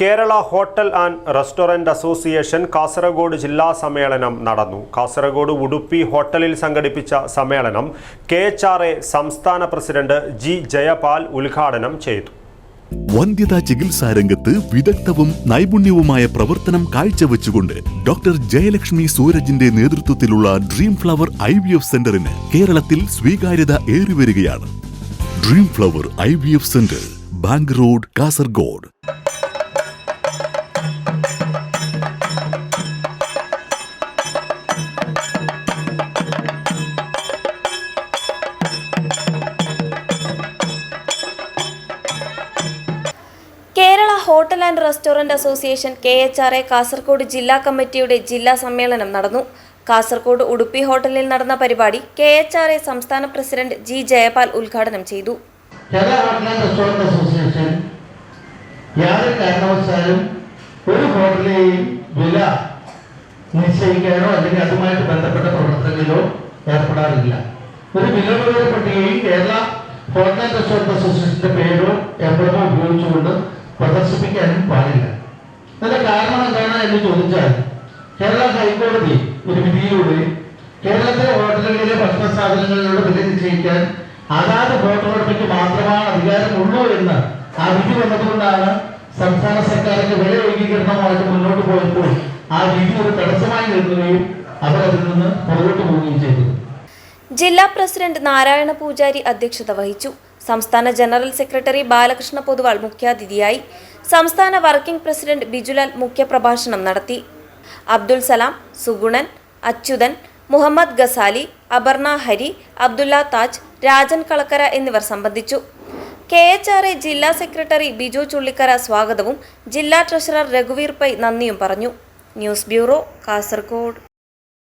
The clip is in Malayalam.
Kerala hotel and restaurant association Kasaragod ജില്ലാ സമ്മേളനം നടന്നു. കാസർഗോഡ് ഉടുപ്പി ഹോട്ടലിൽ സംഘടിപ്പിച്ച സമ്മേളനം കെ എച്ച് ആർ എ സംസ്ഥാന പ്രസിഡന്റ് ജി ജയപാൽ ഉദ്ഘാടനം ചെയ്തു. വന്ധ്യതാ ചികിത്സാ രംഗത്ത് വിദഗ്ധവും നൈപുണ്യവുമായ പ്രവർത്തനം കാഴ്ചവെച്ചുകൊണ്ട് ഡോക്ടർ ജയലക്ഷ്മി സൂരജിന്റെ നേതൃത്വത്തിലുള്ള dream flower I V F സെന്ററിന് കേരളത്തിൽ സ്വീകാര്യത ഏറിവരികയാണ്. Dream flower I V F centre bank road Kasaragod. Hotel and restaurant association K H R A Kasaragod ജില്ലാ കമ്മിറ്റിയുടെ ജില്ലാ സമ്മേളനം നടന്നു. കാസർഗോഡ് ഉടുപ്പി ഹോട്ടലിൽ നടന്ന പരിപാടി കെ എച്ച് ആർ എ സംസ്ഥാന പ്രസിഡന്റ് ജി ജയപാൽ ഉദ്ഘാടനം ചെയ്തു. റെസ്റ്റോറന്റ് യാതൊരു കാരണവശാലും ഒരു ഹോട്ടലിലെയും വില നിശ്ചയിക്കാനോ അല്ലെങ്കിൽ അതുമായിട്ട് ബന്ധപ്പെട്ട പ്രവർത്തനങ്ങളിലോ ഏർപ്പെടാറില്ല. ഒരു വിലകളുടെ പട്ടികയിൽ കേരള ഹോട്ടൽ റെസ്റ്റോറന്റ് അസോസിയേഷന്റെ പേരോ എംബ്ലമോ ഉപയോഗിച്ചുകൊണ്ട് പ്രദർശിപ്പിക്കാനും പാടില്ല. അതിന്റെ കാരണം എന്താണ് എന്ന് ചോദിച്ചാൽ കേരള ഹൈക്കോടതി ഒരു വിധിയിലൂടെ കേരളത്തിലെ ഹോട്ടലുകളിലെ ഭക്ഷണ സാധനങ്ങളുടെ വില നിശ്ചയിക്കാൻ അതാത് ഹോട്ടലുടമയ്ക്ക് മാത്രമാണ് അധികാരമുള്ളൂ എന്ന് ആ വിധി വന്നതുകൊണ്ടാണ് സംസ്ഥാന സർക്കാരിന്റെ വില ഏകീകരണമായിട്ട് മുന്നോട്ട് പോയപ്പോൾ ആ വിധി ഒരു തടസ്സമായി നിൽക്കുകയും അവർ അതിൽ നിന്ന് പുറകോട്ട് പോവുകയും ചെയ്തു. ജില്ലാ പ്രസിഡന്റ് നാരായണ പൂജാരി അധ്യക്ഷത വഹിച്ചു. സംസ്ഥാന ജനറൽ സെക്രട്ടറി ബാലകൃഷ്ണ പൊതുവാൾ മുഖ്യാതിഥിയായി സംസ്ഥാന വർക്കിംഗ് പ്രസിഡന്റ് ബിജുലാൽ മുഖ്യപ്രഭാഷണം നടത്തി. അബ്ദുൽ സലാം സുഗുണൻ അച്യുതൻ മുഹമ്മദ് ഗസാലി അപർണ ഹരി അബ്ദുല്ല താജ് രാജൻ കളക്കര എന്നിവർ സംബന്ധിച്ചു. കെ എച്ച് ആർ എ ജില്ലാ സെക്രട്ടറി ബിജു ചുള്ളിക്കര സ്വാഗതവും ജില്ലാ ട്രഷറർ രഘുവീർ പൈ നന്ദിയും പറഞ്ഞു. News bureau Kasaragod.